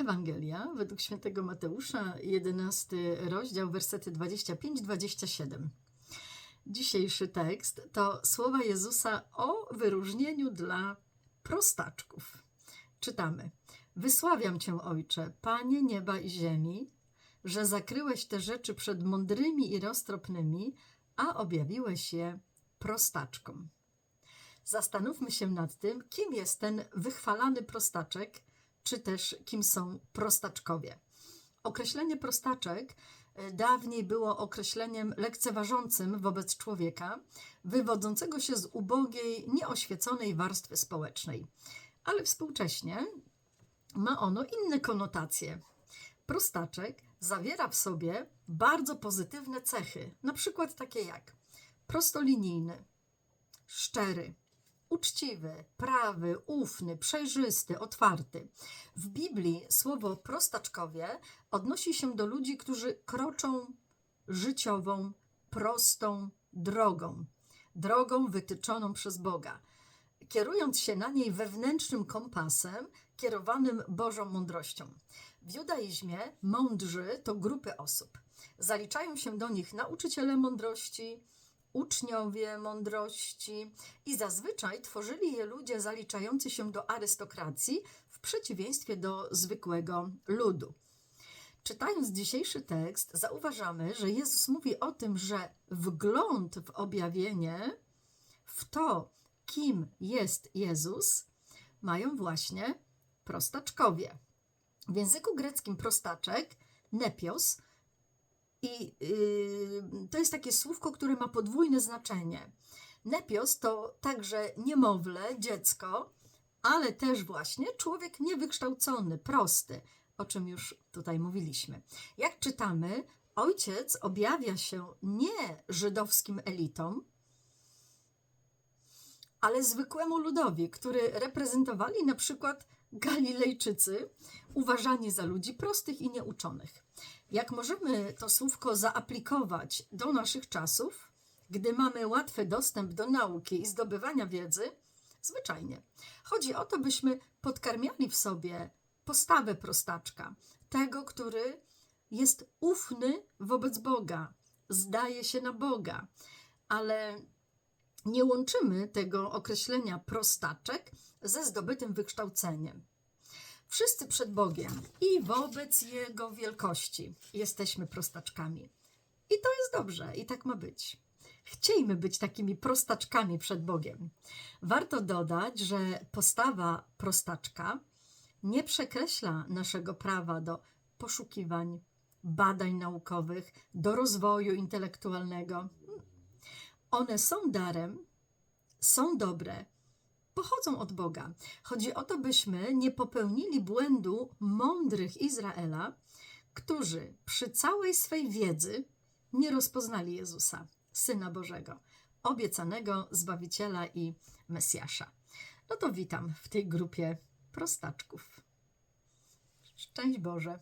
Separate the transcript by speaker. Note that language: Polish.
Speaker 1: Ewangelia według świętego Mateusza, 11 rozdział, wersety 25-27. Dzisiejszy tekst to słowa Jezusa o wyróżnieniu dla prostaczków. Czytamy: Wysławiam Cię, Ojcze, Panie nieba i ziemi, że zakryłeś te rzeczy przed mądrymi i roztropnymi, a objawiłeś je prostaczkom. Zastanówmy się nad tym, kim jest ten wychwalany prostaczek, czy też kim są prostaczkowie. Określenie prostaczek e, dawniej było określeniem lekceważącym wobec człowieka, wywodzącego się z ubogiej, nieoświeconej warstwy społecznej. Ale współcześnie ma ono inne konotacje. Prostaczek zawiera w sobie bardzo pozytywne cechy, na przykład takie jak prostolinijny, szczery, uczciwy, prawy, ufny, przejrzysty, otwarty. W Biblii słowo prostaczkowie odnosi się do ludzi, którzy kroczą życiową, prostą drogą, drogą wytyczoną przez Boga, kierując się na niej wewnętrznym kompasem, kierowanym Bożą mądrością. W judaizmie mądrzy to grupy osób. Zaliczają się do nich nauczyciele mądrości, uczniowie mądrości i zazwyczaj tworzyli je ludzie zaliczający się do arystokracji w przeciwieństwie do zwykłego ludu. Czytając dzisiejszy tekst, zauważamy, że Jezus mówi o tym, że wgląd w objawienie, w to, kim jest Jezus, mają właśnie prostaczkowie. W języku greckim prostaczek, nepios, i yy, to jest takie słówko, które ma podwójne znaczenie. Nepios to także niemowlę, dziecko, ale też właśnie człowiek niewykształcony, prosty, o czym już tutaj mówiliśmy. Jak czytamy, ojciec objawia się nie żydowskim elitom, ale zwykłemu ludowi, który reprezentowali na przykład Galilejczycy, uważani za ludzi prostych i nieuczonych. Jak możemy to słówko zaaplikować do naszych czasów, gdy mamy łatwy dostęp do nauki i zdobywania wiedzy? Zwyczajnie. Chodzi o to, byśmy podkarmiali w sobie postawę prostaczka, tego, który jest ufny wobec Boga, zdaje się na Boga, ale nie łączymy tego określenia prostaczek ze zdobytym wykształceniem. Wszyscy przed Bogiem i wobec Jego wielkości jesteśmy prostaczkami. I to jest dobrze, i tak ma być. Chciejmy być takimi prostaczkami przed Bogiem. Warto dodać, że postawa prostaczka nie przekreśla naszego prawa do poszukiwań, badań naukowych, do rozwoju intelektualnego. One są darem, są dobre, pochodzą od Boga. Chodzi o to, byśmy nie popełnili błędu mądrych Izraela, którzy przy całej swej wiedzy nie rozpoznali Jezusa, Syna Bożego, obiecanego Zbawiciela i Mesjasza. No to witam w tej grupie prostaczków. Szczęść Boże.